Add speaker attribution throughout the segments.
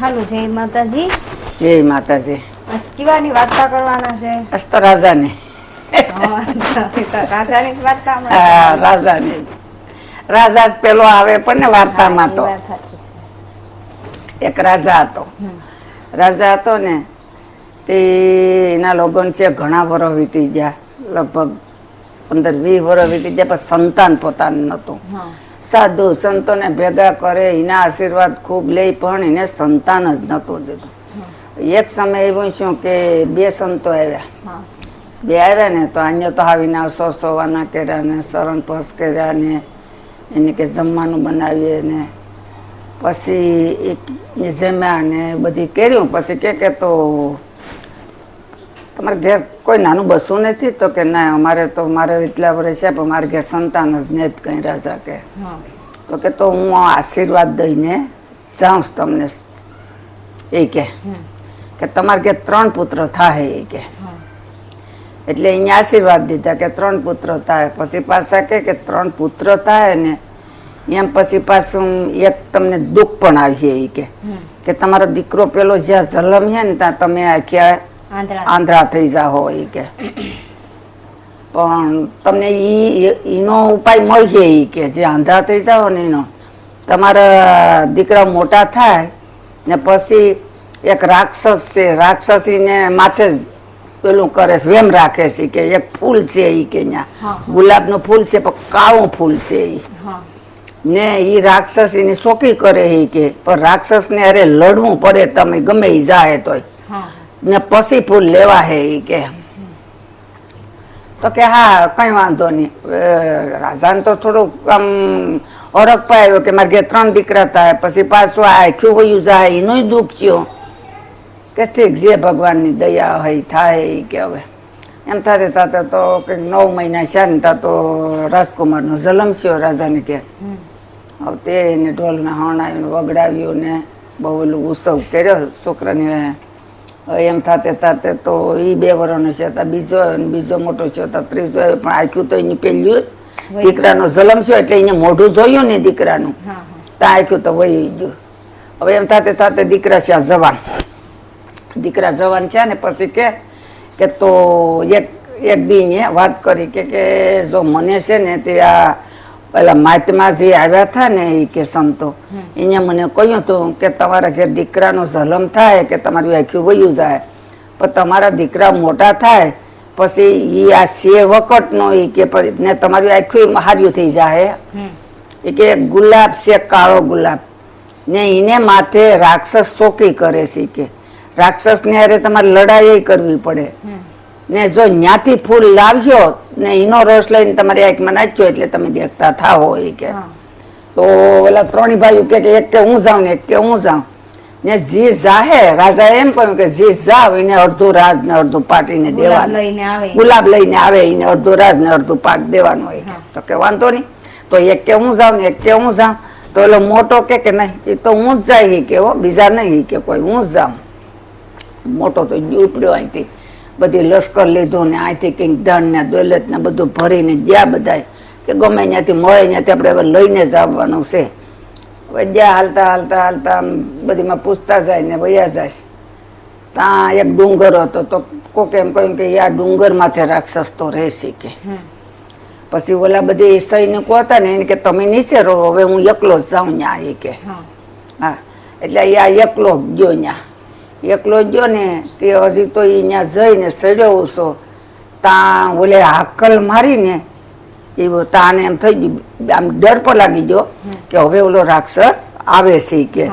Speaker 1: હાલો જય માતાજી.
Speaker 2: જય માતાજી.
Speaker 1: બસ કેવાની વાર્તા કરવાના છે?
Speaker 2: બસ તો રાજાને.
Speaker 1: રાજાની વાર્તા
Speaker 2: રાજાની. રાજા જ પેલો આવે પણ ને વાર્તામાં તો. એક રાજા હતો. રાજા હતો ને તે એના લગ્ન છે ઘણા વર્ષ વીતી ગયા. લગભગ પંદર વીસ વર્ષ વીતી ગયા પણ સંતાન પોતાનું નહોતું. સાધુ સંતોને ભેગા કરે એના આશીર્વાદ ખૂબ લે પણ એને સંતાન જ નહોતું દીધું. એક સમય એવું શું કે બે સંતો આવ્યા. બે આવ્યા ને તો અહીંયા તો આવીને સો સોવાના કર્યા ને શરણ પસ કર્યા ને એને કે જમવાનું બનાવીએ ને. પછી એક જમ્યા ને બધી કર્યું. પછી કે કે તો તમારે ઘેર કોઈ નાનું બસું નથી તો કે ના અમારે તો મારે એટલા વર્ષ છે પણ મારે ઘેર સંતાન જ ને જ કંઈ રાજા કે. તો કે તો હું આશીર્વાદ દઈને જાઉં તમને એ કે. કે તમારે ઘેર ત્રણ પુત્ર થાય એ કે. એટલે અહીંયા આશીર્વાદ દીધા કે ત્રણ પુત્ર થાય પછી પાછા કે કે ત્રણ પુત્ર થાય ને એમ પછી પાછું એક તમને દુઃખ પણ આવીએ કે. કે તમારો દીકરો પેલો જ્યાં જલમ છે ને ત્યાં તમે આખ્યા
Speaker 1: આંધળા
Speaker 2: થઈ જાઓ હોય કે. પણ તમને ઈ ઈનો ઉપાય મળશે ઈ કે જે આંધળા થઈ જાઓ ને એનો તમારા દીકરા મોટા થાય ને પછી એક રાક્ષસ છે રાક્ષસીને માથે જ પેલું કરે છે વેમ રાખે છે કે એક ફૂલ છે ઈ કે ગુલાબનું ફૂલ છે પણ કાળું ફૂલ છે
Speaker 1: હા.
Speaker 2: ને એ રાક્ષસ એની શોકી કરે એ કે પણ રાક્ષસને અરે લડવું પડે તમે ગમે ઈ જાય તોય. ને પછી ફૂલ લેવા હે એ કે. તો કે હા, કઈ વાંધો નહીં. રાજાને તો થોડુંક આમ ઓળખ પાયો કે મારે ઘેર ત્રણ દીકરા થાય, પછી પાછું આખ્યું આખું વયું જાય એનું દુઃખ થયો. કે ઠીક જે ભગવાનની દયા હોય થાય એ કે હવે. એમ થતે થાતે તો કંઈક નવ મહિના છે ને ત્યાં તો રાજકુમારનો જલમ થયો રાજાને કે હવે તે એને ઢોલના હણાવ્યું વગડાવ્યું ને બહુ ઓલું ઉત્સવ કર્યો, છોકરાને એમ થાતે થાતે તો એ બે વર્ષનો છે. બીજો આવ્યો બીજો મોટો છે. તો ત્રીજો આવ્યો પણ આખ્યું તો એની પેલ્યું જ. દીકરાનો જલમ છે એટલે એને મોઢું જોયું ને દીકરાનું. ત્યાં આખ્યું તો વહી ગયું. હવે એમ થાતે થાતે દીકરા છે આ જવાન. દીકરા જવાન છે ને પછી કે કે તો એક એક દિન એ વાત કરી કે કે જો મને છે ને તે આ પેલા માતમા જે આવ્યા હતા ને એ કે સંતો એને મને કહ્યું હતું કે તમારા ઘેર દીકરાનો જલમ થાય કે તમારું આખું વયું જાય. પણ તમારા દીકરા મોટા થાય પછી એ આ સે વખતનો એ કે ને તમારું આખું હાર્યું થઈ જાય. એ કે ગુલાબ છે કાળો ગુલાબ. ને એને માથે રાક્ષસ ચોકી કરે છે કે. રાક્ષસ ને હારે તમારે લડાઈ કરવી પડે. ને જો ન્યાથી ફૂલ લાવશો ને એનો રસ લઈને તમારી આંખમાં નાચ્યો એટલે તમે દેખતા થા હોય કે. તો ઓલા ત્રણેય ભાઈઓ કે એક કે હું જાઉં ને એક કે હું જાઉં. ને જી જાહે રાજા એમ કહ્યું કે જી જાવ એને અડધું રાજ ને અડધું પાટી
Speaker 1: ને
Speaker 2: દેવાનું. ગુલાબ લઈને આવે એને અડધું રાજ ને અડધું પાક દેવાનું હોય તો કે વાંધો નહીં. તો એક કે હું જાઉં ને એક કે હું જાઉં. તો ઓલો મોટો કે કે નહીં એ તો હું જ જાય કે હો બીજા નહીં કે કોઈ હું જ જાઉં. મોટો તો ઉપડ્યો અહીંથી. બધી લશ્કર લીધું ને અહીંથી કંઈક ધન ને દોલત ને બધું ભરીને ગયા બધાય. કે ગમે ત્યાંથી મળે ત્યાંથી આપણે હવે લઈને જ આવવાનું છે. હવે જ્યાં હાલતા હાલતા હાલતા આમ બધીમાં પૂછતા જાય ને વયા જાય. ત્યાં એક ડુંગર હતો તો કોક એમ કહ્યું કે આ ડુંગર માથે રાક્ષસ તો રહેશે કે. પછી ઓલા બધી સૈનિકો હતા ને એને કે તમે નીચે રહો હવે હું એકલો જ જાઉં ત્યાં એ કે.
Speaker 1: હા.
Speaker 2: એટલે આ એકલો ગયો ત્યાં એકલો જ ગયો ને તે હજી તો ત્યાં જઈને સડ્યો છો ત્યાં ઓલે હાકલ મારીને એવો તાને એમ થઈ ગયું આમ ડર પર લાગી ગયો કે હવે ઓલો રાક્ષસ આવે છે કે.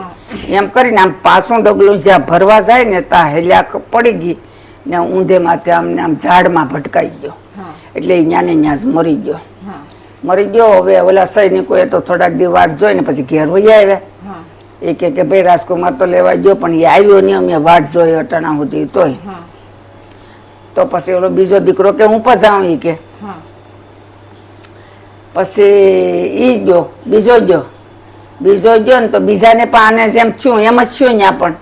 Speaker 2: એમ કરીને આમ પાછું ડગલું જ્યાં ભરવા જાય ને ત્યાં હેલ્યા પડી ગઈ ને ઊંધે માથે આમને આમ ઝાડમાં ભટકાઈ ગયો. એટલે અહીંયા ને ન્યા જ મરી ગયો. મરી ગયો હવે ઓલા સૈનિકોએ તો થોડાક દી વાટ જોઈને પછી ઘેર વહી આવ્યા. એ કે કે ભાઈ રાજકુમાર તો લેવા ગયો પણ એ આવ્યો નહીં અમે વાટ જોઈ અટાણા સુધી તોય. તો પછી ઓલો બીજો દીકરો કે હું પજાઉં એ કે. પછી એ ગયો બીજો ગયો. બીજો ગયો ને તો બીજાને પણ આને જેમ છું એમ જ છું ત્યાં પણ.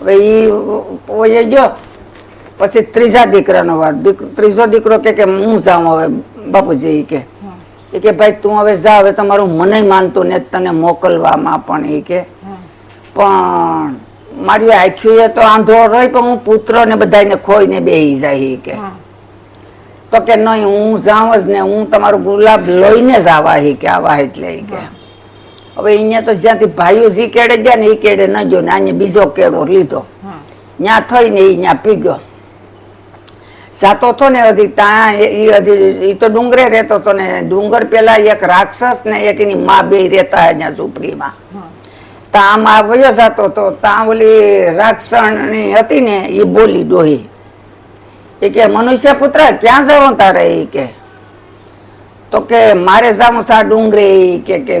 Speaker 2: હવે એ ઓએ ગયો. પછી ત્રીજા દીકરાનો વાત ત્રીજો દીકરો કે કે હું જાઉં હવે બાપુજી કે. એ કે ભાઈ તું હવે જા હવે તમારું મને માનતું ને તને મોકલવામાં પણ એ કે. પણ મારી આખ્યું એ તો આંધો રહી પણ હું પુત્ર ને બધાને ખોઈને બેહી જાય કે. તો કે નહીં હું જાઉં જ ને હું તમારું ગુલાબ લઈને જ આવા હી કે આવા એટલે કે. હવે અહીંયા તો જ્યાંથી ભાઈઓ જી કેડે ગયા ને એ કેડે ન ગયો ને અહીંયા બીજો કેડો લીધો. ત્યાં થઈને એ ત્યાં પી જાતો હતો ને હજી ત્યાં એ ઈ હજી એ તો ડુંગરે રહેતો હતો ને. ડુંગર પેલા એક રાક્ષસ ને એક એની મા બે રહેતા અહીંયા ઝૂંપડીમાં. ત્યાં વયો જતો હતો. ત્યાં ઓલી રાક્ષસણી હતી ને એ બોલી ડોહી. એ કે મનુષ્ય પુત્ર ક્યાં જવું તારે? એ કે તો કે મારે જવું છે આ ડુંગરે. કે કે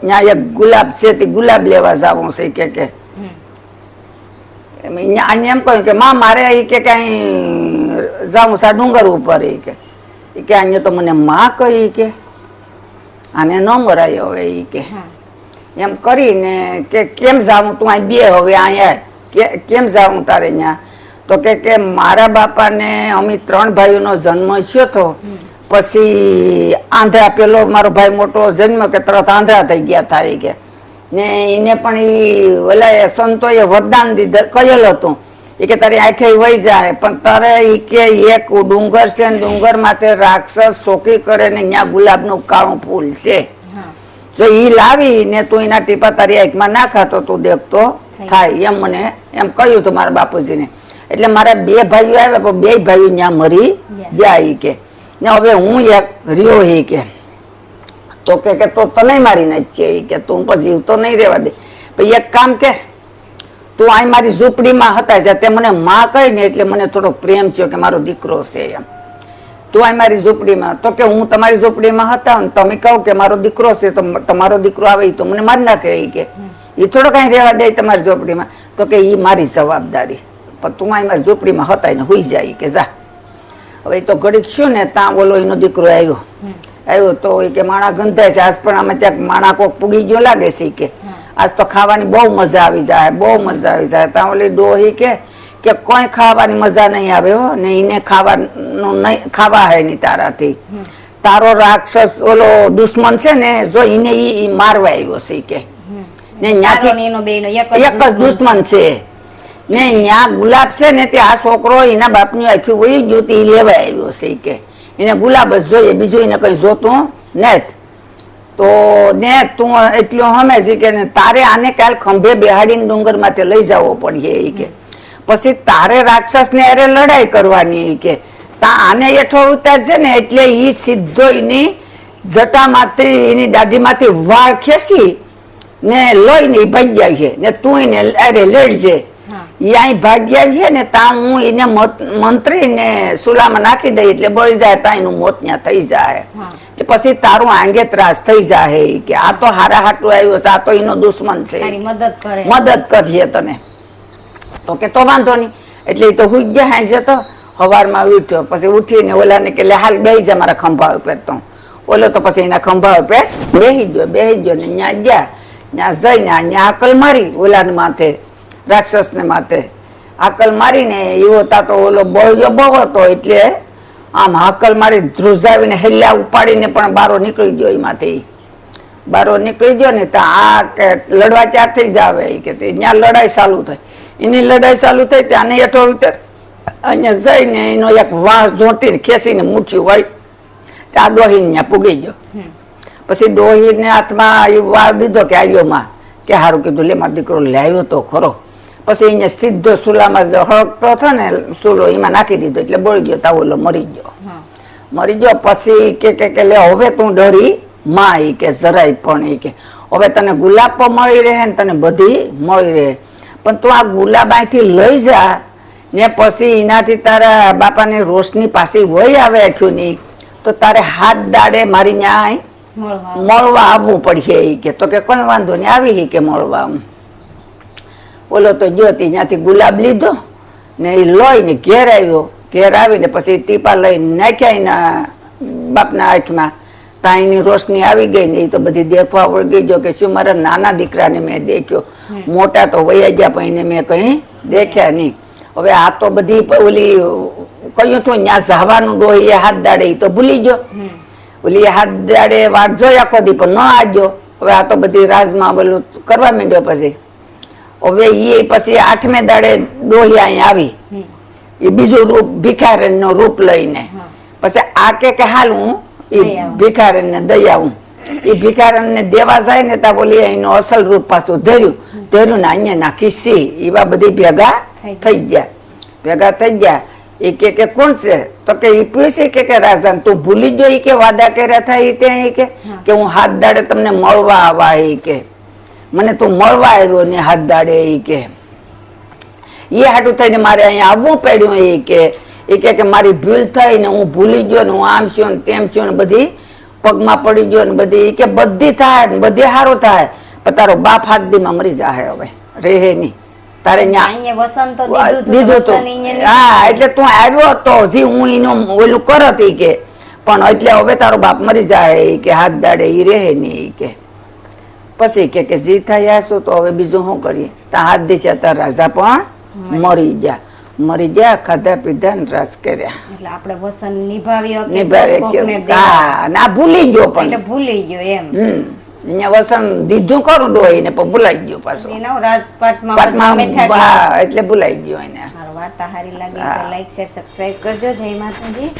Speaker 2: ત્યાં એક ગુલાબ છે તે ગુલાબ લેવા જવું છે. કે કે. એમ કહ્યું કે માં મારે એ કે કઈ છે ડુંગર ઉપર એ કે. કે અહીંયા તો મને માં કહી કે. આને ન મરાય હવે એ કે. એમ કરીને કે કેમ જાઉં તું અહીં બે હવે અહીંયા કેમ જાઉં તારે અહીંયા તો કે કે મારા બાપાને અમે ત્રણ ભાઈઓનો જન્મ થયો તો પછી આંધળા પેલો મારો ભાઈ મોટો જન્મ કે તરત આંધળા થઈ ગયા થાય કે. ને એને પણ એ ઓલા સંતોએ વરદાન દીધું કહેલું હતું એ કે તારી આંખે વહી જાય. પણ તારે એ કે એક ડુંગર છે ને ડુંગર માથે રાક્ષસ શોકી કરે ને ત્યાં ગુલાબનું કાળું ફૂલ છે. જો ઈ લાવી ને તું એના ટીપા તારી આંખમાં ના ખાતો તું દેખતો થાય. એમ મને એમ કહ્યું હતું મારા બાપુજીને. એટલે મારા બે ભાઈઓ આવ્યા પણ બે ભાઈઓ ત્યાં મરી ગયા એ કે. ને હવે હું એક રહ્યો એ કે. તો કે કે તો તને મારી નાખશે એ કે. તું પછી તો નહીં રહેવા દે. પછી એક કામ કે તું અહીં મારી ઝૂંપડીમાં હતા જ્યાં તે મને માં કહી ને એટલે મને થોડોક પ્રેમ થયો કે મારો દીકરો છે એમ. તું અહીં મારી ઝૂંપડીમાં. તો કે હું તમારી ઝૂંપડીમાં હતા અને તમે કહો કે મારો દીકરો છે તો તમારો દીકરો આવે તો મને મારી નાખે એ કે. એ થોડો કઈ રહેવા દે તમારી ઝૂંપડીમાં. તો કે એ મારી જવાબદારી. પણ તું અહીં મારી ઝૂંપડીમાં હતા એને હોઈ જાય કે જા. હવે તો ઘડીક છું ને ત્યાં બોલો એનો દીકરો આવ્યો. આવ્યો તો એ કે માણા ગંધાય છે. આજ પણ આમાં ક્યાંક માણા કોક પૂગી ગયો લાગે છે કે. આજ તો ખાવાની બહુ મજા આવી જાય બહુ મજા આવી જાય. ત્યાં ઓલી ડોહી કે કે કોઈ ખાવાની મજા નહીં આવે હો ને એને ખાવાનું નહીં ખાવા હે નહીં તારાથી. તારો રાક્ષસ ઓલો દુશ્મન છે ને જો એને ઈ ઈ મારવા આવ્યો છે કે. ને ન્યાથી
Speaker 1: ને એક જ
Speaker 2: દુશ્મન છે. ને ન્યા ગુલાબ છે ને તે આ છોકરો એના બાપની આખી હોય ગયું તે એ લેવા આવ્યો છે કે. એને ગુલાબ જ જોઈએ બીજું એને કઈ જોતું ને તો ને તું એટલું સમજ કે તારે આને કાલ ખંભે બેહાડીને ડુંગર માથે લઈ જવો પડશે એ કે. પછી તારે રાક્ષસ ને અરે લડાઈ કરવાની કે. તા આને એઠો ઉતારશે ને એટલે એ સીધો એની જટામાંથી એની દાઢીમાંથી વાળ ખેંચી ને લઈને ભાગી ભાગ્યા છે ને તું એને અરે લેડજે. એ અહીં ભાગ્યા છે ને તા હું એને મત- મંત્રી ને સુલામાં નાખી દઈ એટલે બળી જાય ત્યાં એનું મોત ત્યાં થઈ જાય. તે પછી તારું આંગે ત્રાસ થઈ જાય કે આ તો હારા હાટું આવ્યો છે આ તો એનો દુશ્મન છે.
Speaker 1: મદદ કરે.
Speaker 2: મદદ કરીએ તને. તો કે તો વાંધો નહીં. એટલે એ તો હુઈ ગયા તો. સવારમાં ઉઠ્યો પછી ઉઠીને ઓલાને કે લે હાલ બેહી જા મારા ખંભા ઉપર તો. ઓલો તો પછી એના ખંભા ઉપર બેહી ગયો બેહી ગયો ને ત્યાં ગયા. ત્યાં જઈને અહીંયા આકલ મારી ઓલાને માથે રાક્ષસને માથે. આકલ મારીને એવો તા તો ઓલો બળ્યો બહુ હતો એટલે આમ હાકલ મારી ધ્રુજાવીને હેલ્યા ઉપાડીને પણ બારો નીકળી ગયો એમાંથી. બારો નીકળી ગયો ને તો આ કે લડવા ચાર થઈ આવે? એ કે ત્યાં લડાઈ ચાલુ થઈ. એની લડાઈ ચાલુ થઈ ત્યાં હેઠો ઉતર. અહીંયા જઈને એનો એક વાળ જોટીને ખેંચીને મૂઠ્યું તો આ ડોહીને ત્યાં પૂગી ગયો. પછી ડોહીને હાથમાં એ વાર દીધો કે આયોમાં કે સારું કીધું લે મારો દીકરો લાવ્યો તો ખરો. પછી અહીંયા સીધો સુલામાં હળકતો હતો ને સુલો એમાં નાખી દીધો એટલે બળી ગયો તા ઓલો મરી ગયો મરી ગયો પછી કે કે કે લે હવે તું ડરી માં એ કે જરાય પણ એ કે હવે તને ગુલાબ પણ મળી રહે ને તને બધી મળી રહે પણ તું આ ગુલાબ અહીંથી લઈ જા ને પછી એનાથી તારા બાપાને રોશની પાસે વહી આવે આખ્યું નહીં તો તારે હાથ દાડે મારી ન્યાય
Speaker 1: મળવા
Speaker 2: મળવા આવવું પડશે એ કે તો કે કોઈ વાંધો નહીં આવી કે મળવા આમ. ઓલો તો ગયો ત્યાંથી ગુલાબ લીધો ને એ લોહીને ઘેર આવ્યો. ઘેર આવીને પછી ટીપા લઈને નાખ્યા એના બાપના આંખમાં ત્યાં એની રોશની આવી ગઈ ને એ તો બધી દેખવા વળગી ગયો કે શું મારા નાના દીકરાને મેં દેખ્યો. મોટા તો વયા ગયા પણ એને મેં કઈ દેખ્યા નહીં. હવે આ તો બધી ઓલી કહ્યું તું ત્યાં જવાનું ડોહી હાથ દાડે એ તો ભૂલી ગયો. ઓલી હાથ દાડે વાટ જોઈ આખો દી પણ ન આજો. હવે આ તો બધી રાજમાં બોલું કરવા માંડ્યો પછી. હવે એ પછી આઠમે દાડે ડોહી અહીં આવી. એ બીજું રૂપ ભિખારણનું રૂપ લઈને. પછી આ કે કે હાલ હું એ
Speaker 1: દઈ
Speaker 2: ભિખારણ ને દઈ આવું. એ ભિખારણ ને દેવા જાય ને ત્યાં બોલી એનું અસલ રૂપ પાછું ધર્યું. ધર્યું ને અહીંયા નાખી સી. એવા બધી ભેગા
Speaker 1: થઈ
Speaker 2: ગયા. ભેગા થઈ ગયા. એ કે કે કોણ છે? તો કે એ પૂછે કે કે રાજા તું ભૂલી ગયો એ કે વાદા કર્યા થાય એ તે કે? કે હું હાથ દાડે તમને મળવા આવા એ કે? મને તું મળવા આવ્યો ને હાથ દાડે એ કે. એ હાટું થઈને મારે અહીંયા આવવું પડ્યું એ કે. એ કે કે મારી ભૂલ થઈ ને હું ભૂલી ગયો ને હું આમ છું ને તેમ છું ને બધી પગમાં પડી ગયો ને બધી. કે બધી થાય ને બધી સારું થાય. પણ તારો બાપ હાથ દીમાં મરી જાય હવે. રહે નહીં. તારે
Speaker 1: તો દીધું અહીંયા
Speaker 2: હા એટલે તું આવ્યો હતો હજી હું એનો ઓલું કરત હતી કે. પણ એટલે હવે તારો બાપ મરી જાય કે. હાથ દાડે એ રહે નહીં કે. પછી કે કે જી થયા છો તો હવે બીજું શું કરીએ? તો હાથ દિશા તો રાજા પણ મરી ગયા. મરી ગયા ખાધા પીધા ને રસ કર્યા.
Speaker 1: એટલે આપણે વસન નિભાવી
Speaker 2: નિભાવે. હા ના ભૂલી ગયો પણ.
Speaker 1: ભૂલી ગયો એમ.
Speaker 2: અહીંયા વસન દીધું ખરું ડોહીને પણ ભૂલાઈ ગયો પાછું.
Speaker 1: એના રાજપાટમાં
Speaker 2: એટલે ભૂલાઈ ગયો એને.
Speaker 1: વાર્તા સારી લાગે લાઈક શેર સબસ્ક્રાઇબ કરજો. જય માતાજી.